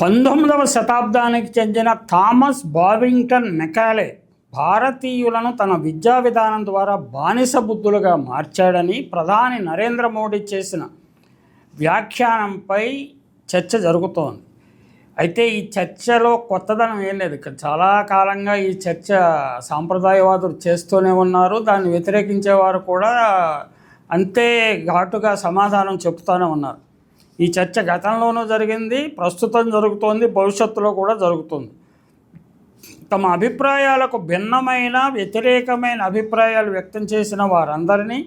పంతొమ్మిదవ శతాబ్దానికి చెందిన థామస్ బావింగ్టన్ మెకాలే భారతీయులను తన విద్యా విధానం ద్వారా బానిస బుద్ధులుగా మార్చాడని ప్రధాని నరేంద్ర మోడీ చేసిన వ్యాఖ్యానంపై చర్చ జరుగుతోంది. అయితే ఈ చర్చలో కొత్తదనం ఏం లేదు. ఇక్కడ చాలా కాలంగా ఈ చర్చ సాంప్రదాయవాదులు చేస్తూనే ఉన్నారు. దాన్ని వ్యతిరేకించేవారు కూడా అంతే ఘాటుగా సమాధానం చెప్తూనే ఉన్నారు. ఈ చర్చ గతంలోనూ జరిగింది ప్రస్తుతం జరుగుతోంది భవిష్యత్తులో కూడా జరుగుతుంది. తమ అభిప్రాయాలకు భిన్నమైన వ్యతిరేకమైన అభిప్రాయాలు వ్యక్తం చేసిన వారందరినీ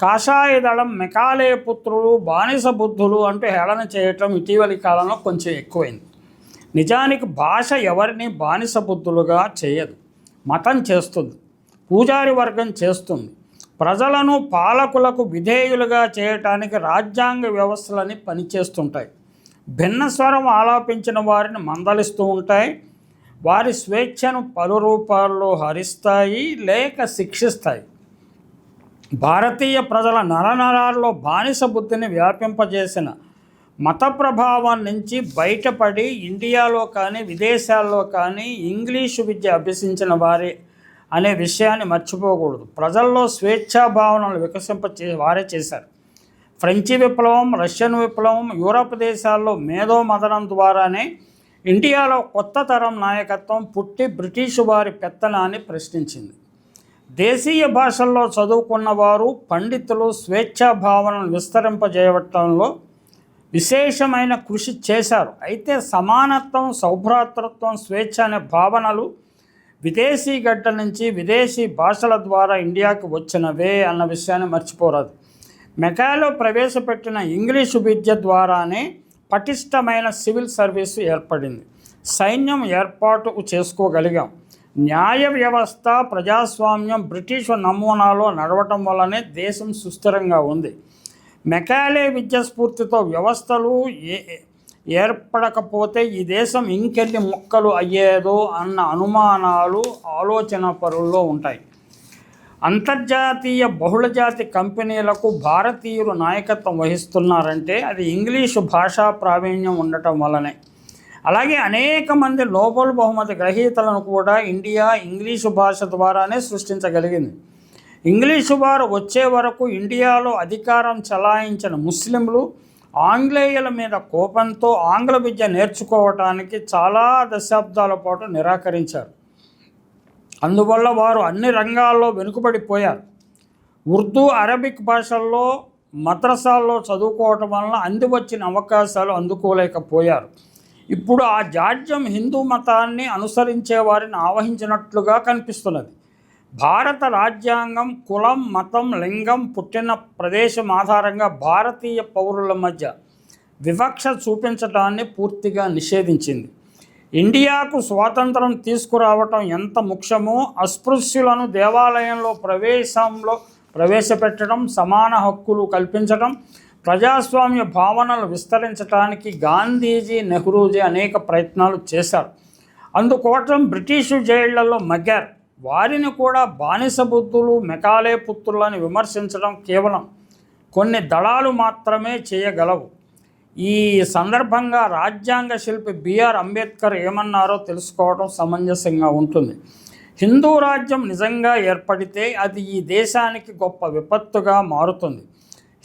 కాషాయ దళం మెకాలే పుత్రులు బానిస బుద్ధులు అంటూ హేళన చేయటం ఇటీవలి కాలంలో కొంచెం ఎక్కువైంది. నిజానికి భాష ఎవరిని బానిస బుద్ధులుగా చేయదు. మతం చేస్తుంది. పూజారి వర్గం చేస్తుంది. ప్రజలను పాలకులకు విధేయులుగా చేయటానికి రాజ్యాంగ వ్యవస్థలని పనిచేస్తుంటాయి. భిన్న స్వరం ఆలాపించిన వారిని మందలిస్తూ ఉంటాయి. వారి స్వేచ్ఛను పలు రూపాల్లో హరిస్తాయి లేక శిక్షిస్తాయి. భారతీయ ప్రజల నరనరాల్లో బానిస బుద్ధిని వ్యాపింపజేసిన మత ప్రభావం నుంచి బయటపడి ఇండియాలో కానీ విదేశాల్లో కానీ ఇంగ్లీషు విద్య అభ్యసించిన వారే అనే విషయాన్ని మర్చిపోకూడదు. ప్రజల్లో స్వేచ్ఛా భావనలు వికసింపచే వారే చేశారు. ఫ్రెంచి విప్లవం రష్యన్ విప్లవం యూరప్ దేశాల్లో మేధో మదనం ద్వారానే ఇండియాలో కొత్త తరం నాయకత్వం పుట్టి బ్రిటిషు వారి పెత్తనాన్ని ప్రశ్నించింది. దేశీయ భాషల్లో చదువుకున్న వారు పండితులు స్వేచ్ఛా భావనను విస్తరింపజేయటంలో విశేషమైన కృషి చేశారు. అయితే సమానత్వం సౌభ్రాతృత్వం స్వేచ్ఛ అనే భావనలు విదేశీ గడ్డ నుంచి విదేశీ భాషల ద్వారా ఇండియాకు వచ్చినవే అన్న విషయాన్ని మర్చిపోరాదు. మెకాలో ప్రవేశపెట్టిన ఇంగ్లీషు విద్య ద్వారానే పటిష్టమైన సివిల్ సర్వీసు ఏర్పడింది. సైన్యం ఏర్పాటు చేసుకోగలిగాం. న్యాయ వ్యవస్థ ప్రజాస్వామ్యం బ్రిటిష్ నమూనాలో నడవటం వల్లనే దేశం సుస్థిరంగా ఉంది. మెకాలే విద్య స్ఫూర్తితో వ్యవస్థలు ఏ ఏర్పడకపోతే ఈ దేశం ఇంకెన్ని ముక్కలు అయ్యేదో అన్న అనుమానాలు ఆలోచన పరుల్లో ఉంటాయి. అంతర్జాతీయ బహుళజాతి కంపెనీలకు భారతీయులు నాయకత్వం వహిస్తున్నారంటే అది ఇంగ్లీషు భాషా ప్రావీణ్యం ఉండటం వల్లనే. అలాగే అనేక మంది నోబెల్ బహుమతి గ్రహీతలను కూడా ఇండియా ఇంగ్లీషు భాష ద్వారానే సృష్టించగలిగింది. ఇంగ్లీషు వారు వచ్చే వరకు ఇండియాలో అధికారం చలాయించిన ముస్లింలు ఆంగ్లేయుల మీద కోపంతో ఆంగ్ల విద్య నేర్చుకోవటానికి చాలా దశాబ్దాల పాటు నిరాకరించారు. అందువల్ల వారు అన్ని రంగాల్లో వెనుకబడిపోయారు. ఉర్దూ అరబిక్ భాషల్లో మద్రసాల్లో చదువుకోవటం వలన అంది వచ్చిన అవకాశాలు అందుకోలేకపోయారు. ఇప్పుడు ఆ జాడ్యం హిందూ మతాన్ని అనుసరించే వారిని ఆవహించినట్లుగా కనిపిస్తున్నది. భారత రాజ్యాంగం కులం మతం లింగం పుట్టిన ప్రదేశం ఆధారంగా భారతీయ పౌరుల మధ్య వివక్ష చూపించడాన్ని పూర్తిగా నిషేధించింది. ఇండియాకు స్వాతంత్రం తీసుకురావటం ఎంత ముఖ్యమో అస్పృశ్యులను దేవాలయంలో ప్రవేశంలో ప్రవేశపెట్టడం సమాన హక్కులు కల్పించడం ప్రజాస్వామ్య భావనలు విస్తరించడానికి గాంధీజీ నెహ్రూజీ అనేక ప్రయత్నాలు చేశారు. అందుకోసం బ్రిటిషు జైళ్ళలో మగ్గారు. వారిని కూడా బానిస బుద్ధులు మెకాలే పుత్రులని విమర్శించడం కేవలం కొన్ని దళాలు మాత్రమే చేయగలవు. ఈ సందర్భంగా రాజ్యాంగ శిల్పి బిఆర్ అంబేద్కర్ ఏమన్నారో తెలుసుకోవడం సమంజసంగా ఉంటుంది. హిందూ రాజ్యం నిజంగా ఏర్పడితే అది ఈ దేశానికి గొప్ప విపత్తుగా మారుతుంది.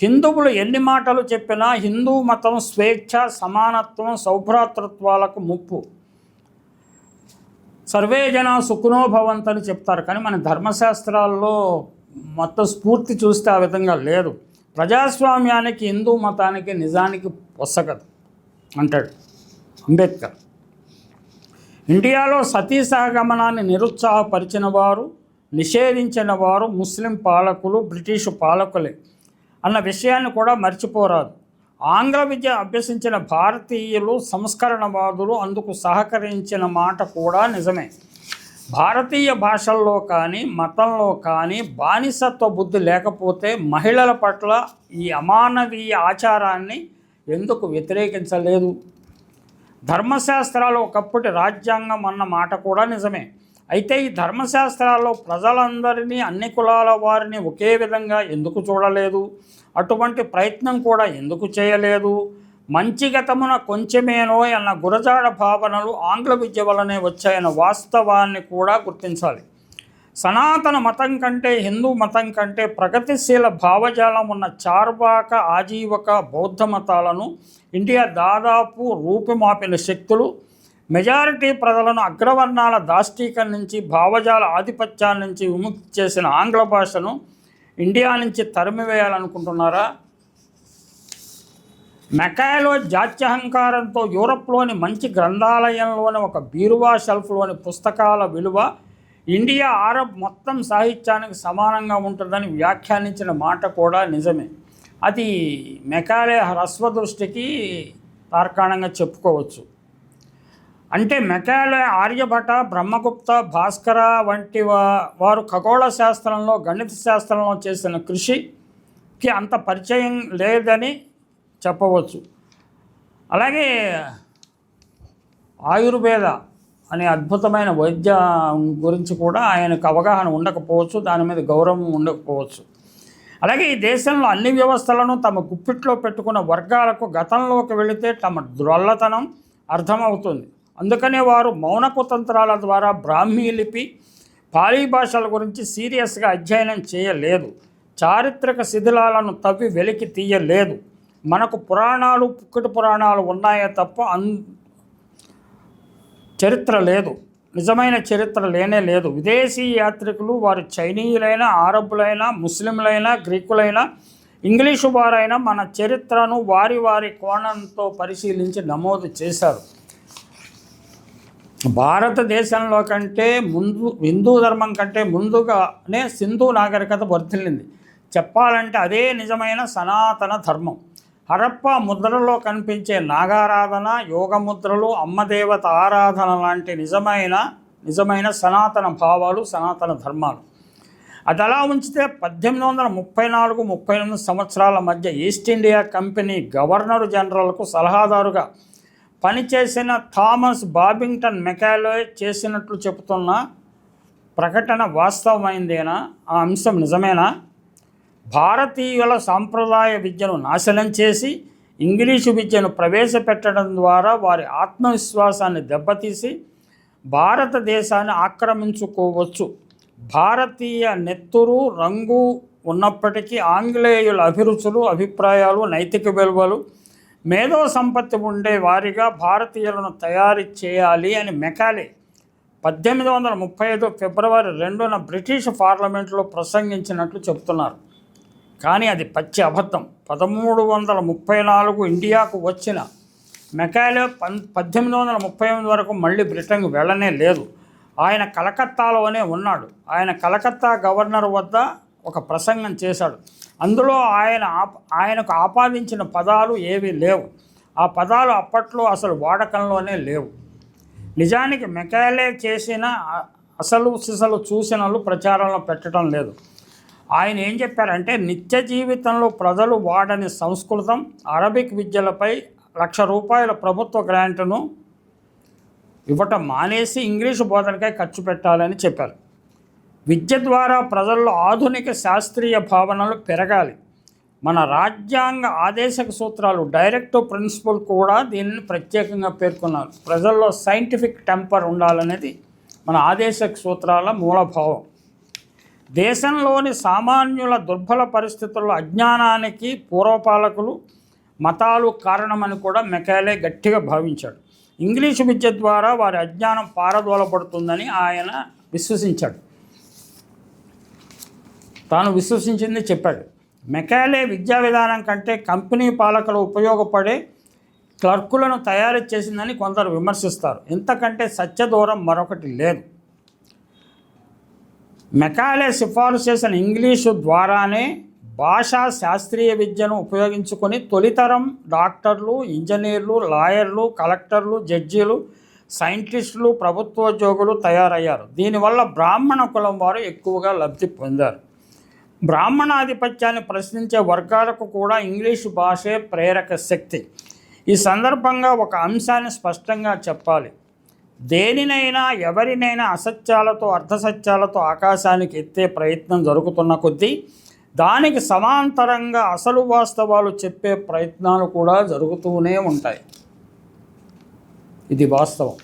హిందువులు ఎన్ని మాటలు చెప్పినా హిందూ మతం స్వేచ్ఛ సమానత్వం సౌభ్రాతృత్వాలకు ముప్పు. సర్వే జన సుఖనో భవంతని చెప్తారు. కానీ మన ధర్మశాస్త్రాల్లో మొత్తం స్ఫూర్తి చూస్తే ఆ విధంగా లేదు. ప్రజాస్వామ్యానికి హిందూ మతానికి నిజానికి పొసగదు. అంటాడు అంబేద్కర్. ఇండియాలో సతీ సహగమనాన్ని నిరుత్సాహపరిచిన వారు నిషేధించిన వారు ముస్లిం పాలకులు బ్రిటిష్ పాలకులే అన్న విషయాన్ని కూడా మర్చిపోరాదు. ఆంగ్ల విద్య అభ్యసించిన భారతీయులు సంస్కరణవాదులు అందుకు సహకరించిన మాట కూడా నిజమే. భారతీయ భాషల్లో కానీ మతంలో కానీ బానిసత్వ బుద్ధి లేకపోతే మహిళల పట్ల ఈ అమానవీయ ఆచారాన్ని ఎందుకు వ్యతిరేకించలేదు? ధర్మశాస్త్రాలు ఒకప్పటి రాజ్యాంగం అన్న మాట కూడా నిజమే. అయితే ఈ ధర్మశాస్త్రాల్లో ప్రజలందరినీ అన్ని కులాల వారిని ఒకే విధంగా ఎందుకు చూడలేదు? అటువంటి ప్రయత్నం కూడా ఎందుకు చేయలేదు? మంచి గతమున కొంచెమేనో అన్న గురజాడ భావనలు ఆంగ్ల విద్య వలనే వచ్చాయన్న వాస్తవాన్ని కూడా గుర్తించాలి. సనాతన మతం కంటే హిందూ మతం కంటే ప్రగతిశీల భావజాలం ఉన్న చార్వాక ఆజీవక బౌద్ధ మతాలను ఇండియా దాదాపు రూపుమాపిన శక్తులు మెజారిటీ ప్రజలను అగ్రవర్ణాల దాష్టీకం నుంచి భావజాల ఆధిపత్యాల నుంచి విముక్తి చేసిన ఆంగ్ల భాషను ఇండియా నుంచి తరిమివేయాలనుకుంటున్నారా? మెకాయలో జాత్యహంకారంతో యూరప్లోని మంచి గ్రంథాలయంలోని ఒక బీరువా షెల్ఫ్లోని పుస్తకాల విలువ ఇండియా ఆరబ్ మొత్తం సాహిత్యానికి సమానంగా ఉంటుందని వ్యాఖ్యానించిన మాట కూడా నిజమే. అది మెకాలే హ్రస్వ దృష్టికి తార్కాణంగా చెప్పుకోవచ్చు. అంటే మెకాలే ఆర్యభట బ్రహ్మగుప్త భాస్కర వంటి వారు ఖగోళ శాస్త్రంలో గణిత శాస్త్రంలో చేసిన కృషికి అంత పరిచయం లేదని చెప్పవచ్చు. అలాగే ఆయుర్వేద అనే అద్భుతమైన వైద్యం గురించి కూడా ఆయనకు అవగాహన ఉండకపోవచ్చు దాని మీద గౌరవం ఉండకపోవచ్చు. అలాగే ఈ దేశంలో అన్ని వ్యవస్థలను తమ గుప్పిట్లో పెట్టుకున్న వర్గాలకు గతంలోకి వెళితే తమ ద్రొల్లతనం అర్థమవుతుంది. అందుకనే వారు మౌనపు తంత్రాల ద్వారా బ్రాహ్మీ లిపి పాలీ భాషల గురించి సీరియస్గా అధ్యయనం చేయలేదు. చారిత్రక శిథిలాలను తవ్వి వెలికి తీయలేదు. మనకు పురాణాలు పుక్కటి పురాణాలు ఉన్నాయే తప్ప అన్ చరిత్ర లేదు. నిజమైన చరిత్ర లేనే లేదు. విదేశీ యాత్రికులు వారు చైనీయులైనా అరబ్బులైనా ముస్లింలైనా గ్రీకులైనా ఇంగ్లీషు వారైనా మన చరిత్రను వారి వారి కోణంతో పరిశీలించి నమోదు చేశారు. భారతదేశంలో కంటే ముందు హిందూ ధర్మం కంటే ముందుగానే సింధు నాగరికత వర్ధిల్లింది. చెప్పాలంటే అదే నిజమైన సనాతన ధర్మం. హరప్ప ముద్రలో కనిపించే నాగారాధన యోగ ముద్రలు అమ్మదేవత ఆరాధన లాంటి నిజమైన నిజమైన సనాతన భావాలు సనాతన ధర్మాలు. అది అలా ఉంచితే పద్దెనిమిది వందల ముప్పై నాలుగు ముప్పై ఎనిమిది సంవత్సరాల మధ్య ఈస్ట్ ఇండియా కంపెనీ గవర్నర్ జనరల్కు సలహాదారుగా పనిచేసిన థామస్ బాబింగ్టన్ మెకాలోయ్ చేసినట్లు చెబుతున్న ప్రకటన వాస్తవమైందేనా? ఆ అంశం నిజమేనా? భారతీయుల సాంప్రదాయ విద్యను నాశనం చేసి ఇంగ్లీషు విద్యను ప్రవేశపెట్టడం ద్వారా వారి ఆత్మవిశ్వాసాన్ని దెబ్బతీసి భారతదేశాన్ని ఆక్రమించుకోవచ్చు. భారతీయ నెత్తురు రంగు ఉన్నప్పటికీ ఆంగ్లేయుల అభిరుచులు అభిప్రాయాలు నైతిక విలువలు మేధో సంపత్తి ఉండే వారిగా భారతీయులను తయారు చేయాలి అని మెకాలే. పద్దెనిమిది వందల ముప్పై ఐదు ఫిబ్రవరి రెండున బ్రిటిష్ పార్లమెంట్లో ప్రసంగించినట్లు చెబుతున్నారు. కానీ అది పచ్చి అబద్ధం. పదమూడు వందల ముప్పై నాలుగు ఇండియాకు వచ్చిన మెకాలే పన్ పద్దెనిమిది వందల ముప్పై ఎనిమిది వరకు మళ్ళీ బ్రిటన్కు వెళ్ళనే లేదు. ఆయన కలకత్తాలోనే ఉన్నాడు. ఆయన కలకత్తా గవర్నర్ వద్ద ఒక ప్రసంగం చేశాడు. అందులో ఆయన ఆయనకు ఆపాదించిన పదాలు ఏవీ లేవు. ఆ పదాలు అప్పట్లో అసలు వాడకంలోనే లేవు. నిజానికి మెకాలే చేసిన అసలు సిసలు సూచనలు ప్రచారంలో పెట్టడం లేదు. ఆయన ఏం చెప్పారంటే నిత్య జీవితంలో ప్రజలు వాడని సంస్కృతం అరబిక్ విద్యలపై లక్ష రూపాయల ప్రభుత్వ గ్రాంట్ను ఇవ్వటం మానేసి ఇంగ్లీషు బోధనకై ఖర్చు పెట్టాలని చెప్పారు. విద్య ద్వారా ప్రజల్లో ఆధునిక శాస్త్రీయ భావనలు పెరగాలి. మన రాజ్యాంగ ఆదేశక సూత్రాలు డైరెక్టివ్ ప్రిన్సిపల్ కూడా దీనిని ప్రత్యేకంగా పేర్కొన్నారు. ప్రజల్లో సైంటిఫిక్ టెంపర్ ఉండాలనేది మన ఆదేశక సూత్రాల మూలభావం. దేశంలోని సామాన్యుల దుర్బల పరిస్థితుల్లో అజ్ఞానానికి పూర్వపాలకులు మతాలు కారణమని కూడా మెకాలే గట్టిగా భావించాడు. ఇంగ్లీషు విద్య ద్వారా వారి అజ్ఞానం పారదోలబడుతుందని ఆయన విశ్వసించాడు. తాను విశ్వసించింది చెప్పాడు. మెకాలే విద్యా విధానం కంటే కంపెనీ పాలకులు ఉపయోగపడే క్లర్కులను తయారు చేసిందని కొందరు విమర్శిస్తారు. ఇంతకంటే సత్యదూరం మరొకటి లేదు. మెకాలే సిఫారసు చేసిన ఇంగ్లీషు ద్వారానే భాషా శాస్త్రీయ విద్యను ఉపయోగించుకొని తొలితరం డాక్టర్లు ఇంజనీర్లు లాయర్లు కలెక్టర్లు జడ్జీలు సైంటిస్టులు ప్రభుత్వోద్యోగులు తయారయ్యారు. దీనివల్ల బ్రాహ్మణ కులం వారు ఎక్కువగా లబ్ధి పొందారు. బ్రాహ్మణాధిపత్యాన్ని ప్రశ్నించే వర్గాలకు కూడా ఇంగ్లీషు భాషే ప్రేరక శక్తి. ఈ సందర్భంగా ఒక అంశాన్ని స్పష్టంగా చెప్పాలి. దేనినైనా ఎవరినైనా అసత్యాలతో అర్ధసత్యాలతో ఆకాశానికి ఎత్తే ప్రయత్నం జరుగుతున్న కొద్దీ దానికి సమాంతరంగా అసలు వాస్తవాలు చెప్పే ప్రయత్నాలు కూడా జరుగుతూనే ఉంటాయి. ఇది వాస్తవం.